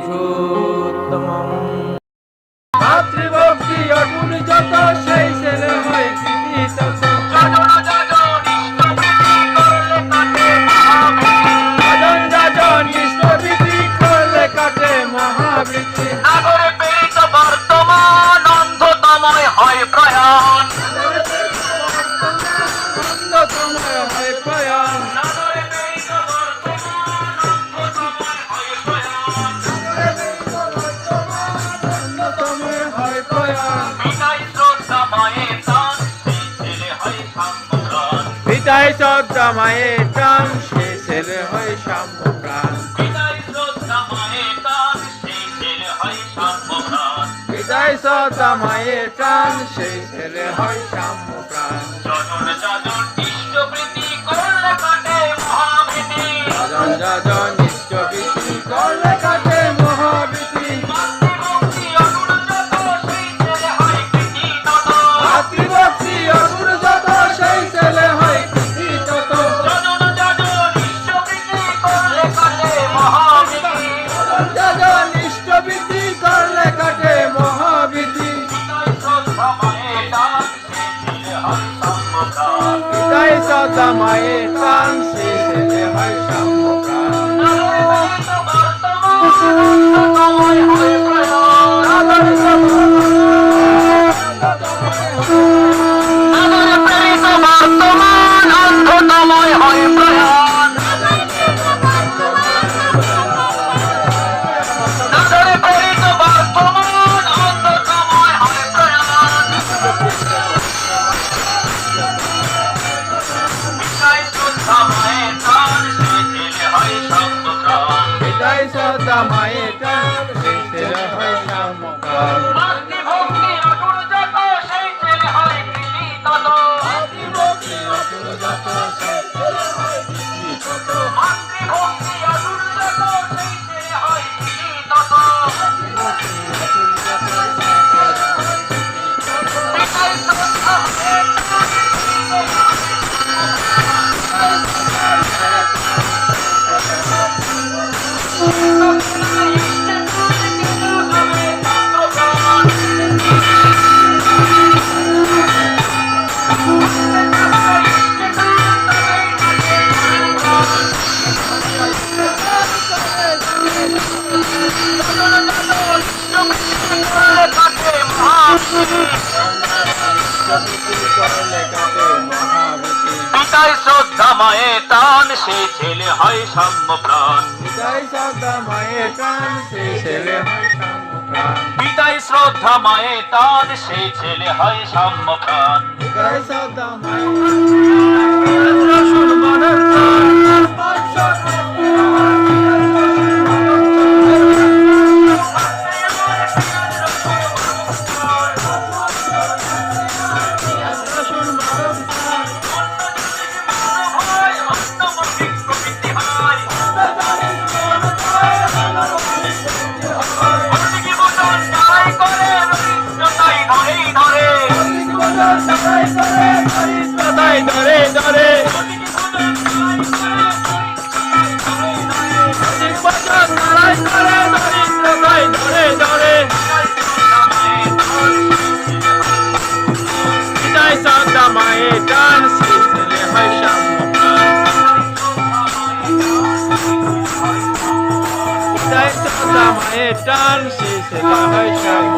পুরুষোত্তম ভাতৃভক্তি অগুণ যত শ্রদ্ধা মায়ের টান সে ছেলে হয় সাম্যপ্রাণ। হৃদয় মায়ের টান সেই ছেলে হয় সাম্য tamae tan mãe মায়ে মায়ের টান সে ছেলে হয় সাম্য প্রাণ পিতাই সাদা মায়ের টান সে ছেলে হয় সাম্য প্রাণ পিতাই শ্রদ্ধা মায়ে টান সে ছেলে হয় সাম্য প্রাণ পিতাই শ্রদ্ধা মায়ের 张，谢谢家。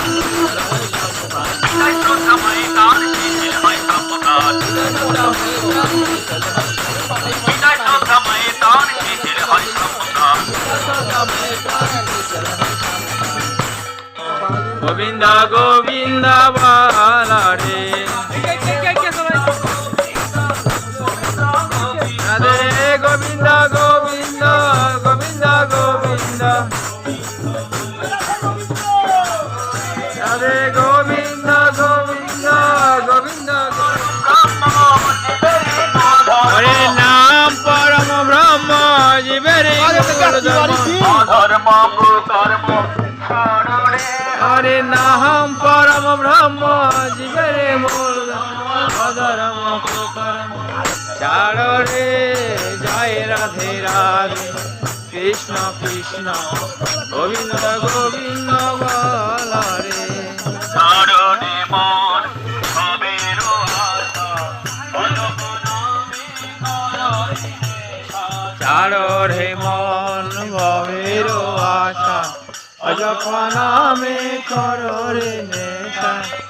গোবিন্দ গোবিন্দ বালা রে জীবের কর্ম হরে নাম পরম ব্রহ্ম জীবের মূল অধর্ম কুকর্ম। চাড় রে জয় রাধে রাধে। কৃষ্ণ কৃষ্ণ গোবিন্দ গোবিন্দ বল রে মন ভবের আশা। অজপ নামে কর রে